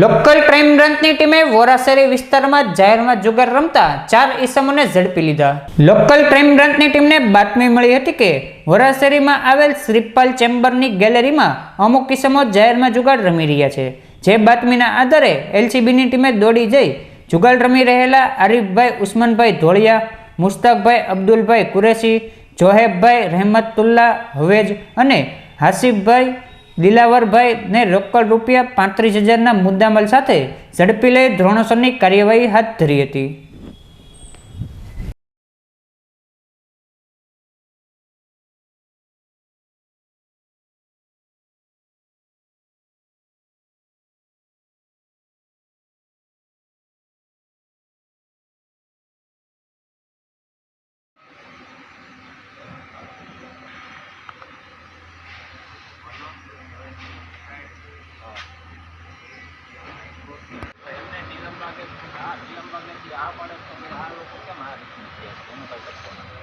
Local crime બ્રાન્ચની ટીમે વોરાસરી વિસ્તારમાં જાહેરમાં જુગાર રમતા ચાર ઈસમોને ઝડપી લીધા. લોકલ ક્રાઇમ બ્રાન્ચની ટીમને બાતમી મળી હતી કે વોરાસરીમાં આવેલ શ્રીપાલ ચેમ્બરની ગેલેરીમાં અમુક ઈસમો જાહેરમાં જુગાર રમી રહ્યા છે. જે બાતમીના આધારે એલસીબીની ટીમે દોડી જઈ જુગાર રમી રહેલા આરીફભાઈ ઉસ્માનભાઈ ધોળિયા, મુસ્તાકભાઈ અબ્દુલભાઈ કુરેશી, જોહેબભાઈ રહેમતુલ્લા હવેજ અને હાસિફભાઈ દિલાવરભાઈ ને રોકડ રૂપિયા પાંત્રીસ હજારના મુદ્દામાલ સાથે ઝડપી લઈ ધોરણસરની કાર્યવાહી હાથ ધરી હતી. કે આ માણસ તમે આ લોકો કેમ આ રીતનું છે? એનો કંઈ લખો નથી.